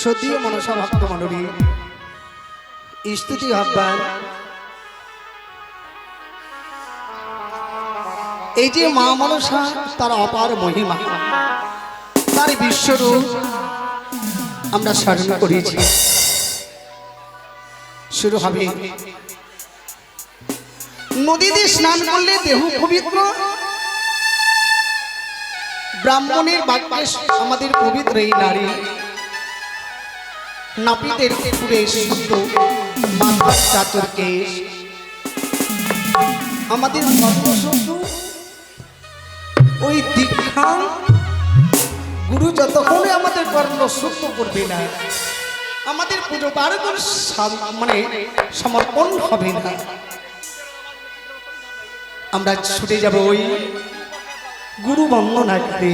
সদীয় মনসা ভক্ত মণ্ডলী, স্তুতি আহ্বান। এই যে মা মনসা, তার অপার মহিমা, তার বিশ্বরূপ আমরা স্মরণ করেছি শুরু হবে। নদীতে স্নান করলে দেহ পবিত্র ব্রাহ্মণের বাক্যে আমাদের পবিত্র এই নারী। নাপিতের পুরে শুদ্ধ মাথার চাচর কেশ। আমাদের ওই দীক্ষা? গুরু যতক্ষণে আমাদের কর্ম শুদ্ধ করবে না, আমাদের পুজো সাম- মানে সমর্পণ হবে না। আমরা ছুটে যাব ওই গুরু বন্দনা করে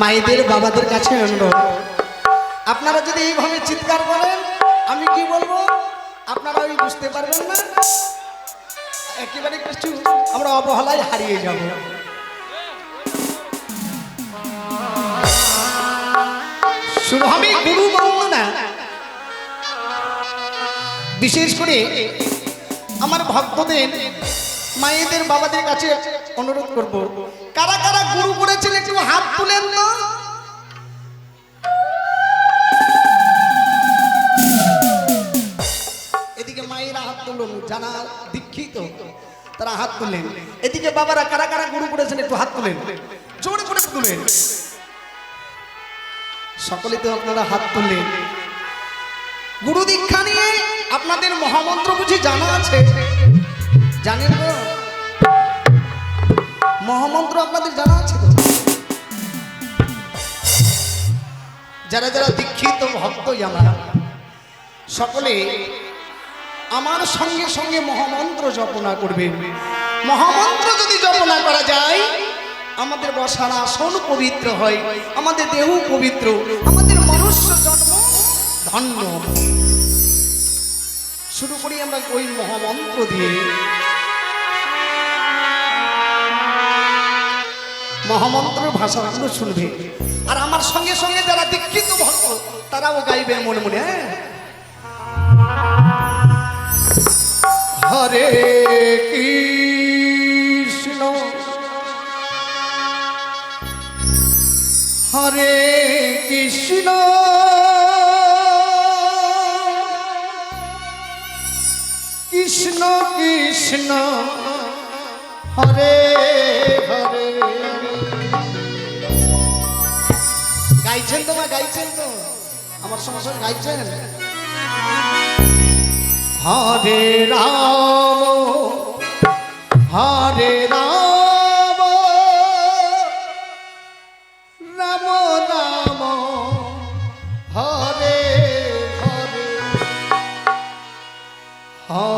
মায়েদের বাবাদের কাছে অনুরোধ। আপনারা যদি এইভাবে চিৎকার করেন, আমি কি বলব? আপনারা ওই বুঝতে পারবেন না। একেবারে কিছু আমরা অবহেলায় হারিয়ে যাব। শুরু হবে গুরু বন্দনা বিশেষ করে আমার ভক্তদের, মায়েদের, বাবাদের কাছে অনুরোধ করব। কারা কারা গুরু করেছেন একটু হাত তুলেন তো এদিকে মায়েরা হাত তুলুন, যারা দীক্ষিত, তারা হাত তুলেন। এদিকে বাবারা কারা কারা গুরু করেছেন একটু হাত তুলেন। জোরে করে তুলেন। সকলে তো আপনারা হাত তুললেন। গুরু দীক্ষা নিয়ে আপনাদের মহামন্ত্র বুঝি জানা আছে? জানেন তো মহামন্ত্র আপনাদের জানা আছে যারা যারা দীক্ষিত ভক্ত আমরা, সকলে আমার সঙ্গে সঙ্গে মহামন্ত্র জপনা করবে। মহামন্ত্র যদি জপনা করা যায়, আমাদের বসার আসন পবিত্র হয়, আমাদের দেহ পবিত্র, আমাদের মনুষ্য জন্ম ধন্য শুরু করি আমরা ওই মহামন্ত্র দিয়ে। মহামন্ত্রের ভাষাগুলো শুনবে। আর আমার সঙ্গে সঙ্গে যারা দীক্ষিত ভক্ত, তারাও গাইবে মনে মনে হ্যাঁ? হরে কৃষ্ণ। হরে কৃষ্ণ। কৃষ্ণ হরে হরে গাইছেন তো মা, গাইছেন তো। আমার সঙ্গে গাইছেন? হরে রাম হরে রাম।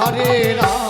হরে রাম।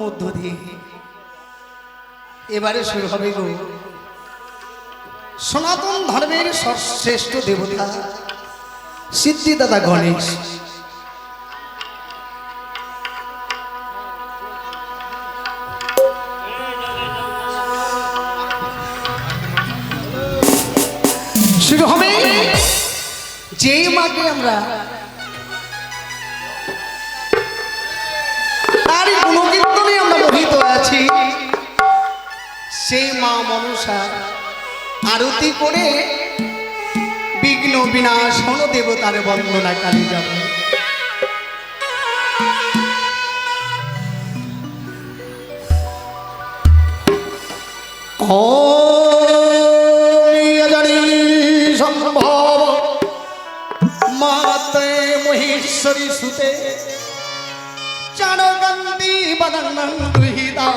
মধ্য দিয়ে। এবারে শুরু হবে গো। সনাতন ধর্মের শ্রেষ্ঠ দেবতা, সিদ্ধিদাতা গণেশ। শুরু হবে। যেই মাকে আমরা মনসা আরতি করে বিঘ্ন বিনাশন দেবতার বন্দনা কালী যাবে। সম্ভব মাতে মহেশ্বরী সুতে চারগন্দি দুহিতা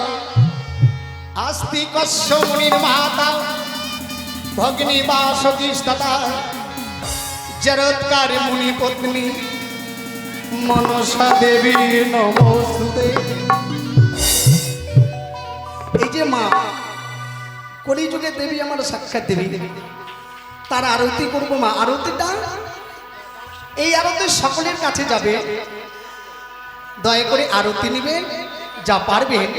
আস্তি কশ্য মুনির মাতা, ভগ্নি বা সতীস্ততা জরৎকার মুনি পত্নী, মনসা দেবী নমস্তুতে এই যে মা, কলিযুগে দেবী আমার সাক্ষাৎ দেবী। দেবী তার আরতি করব মা, আরতিটা? এই আরতি সকলের কাছে যাবে। দয়া করে আরতি নেবেন যা পারবেন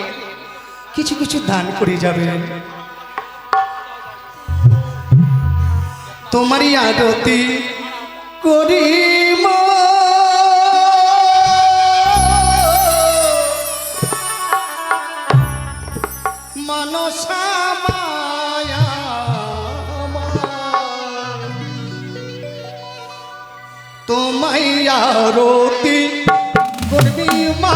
কিছু কিছু দান করে যাবেন তোমারই আরতি করি আমার। তোমায় আরতি করবি মা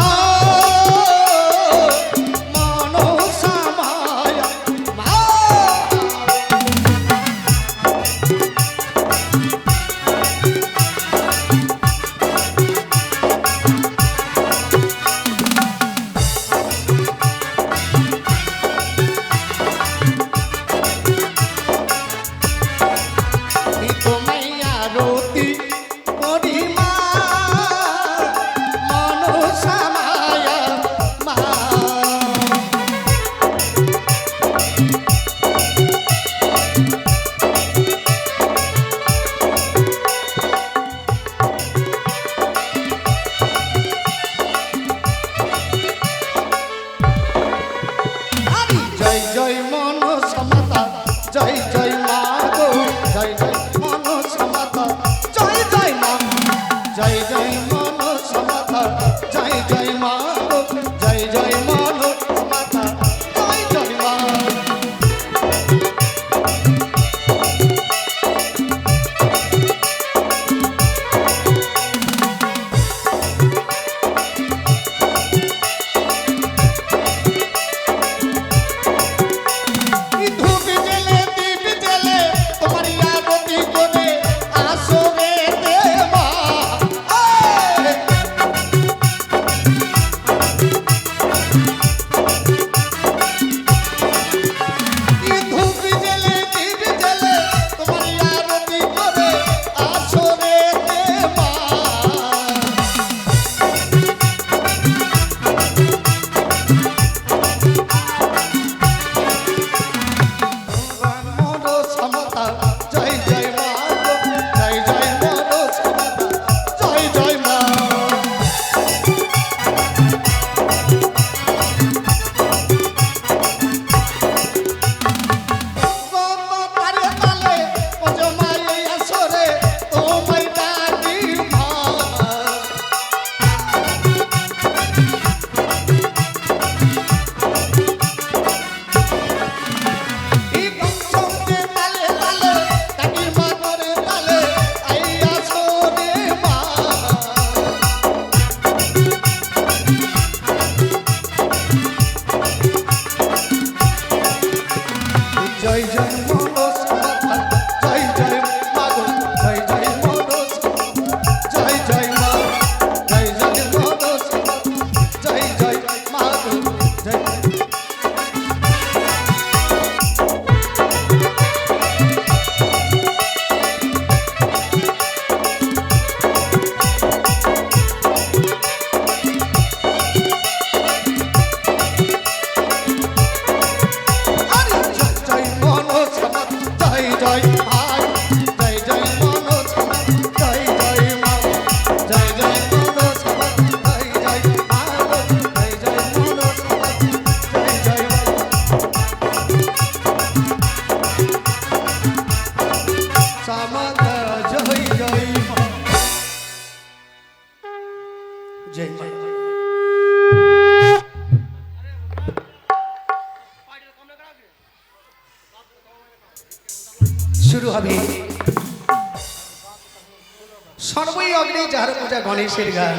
অগ্নি, যার পূজা গণেশের গান।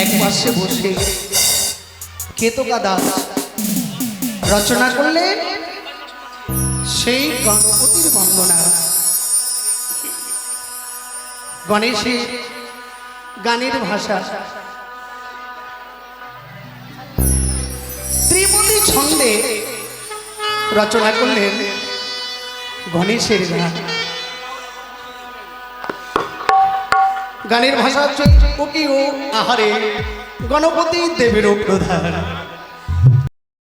এক পাশে বসে কেতকা দাস রচনা করলেন সেই গণপতির বন্দনা। গণেশের গানের ভাষা। ত্রিপদী ছন্দে রচনা করলেন গণেশের গান গানের ভাষা হচ্ছে ওকি ও আহারে গণপতি দেবের প্রধান।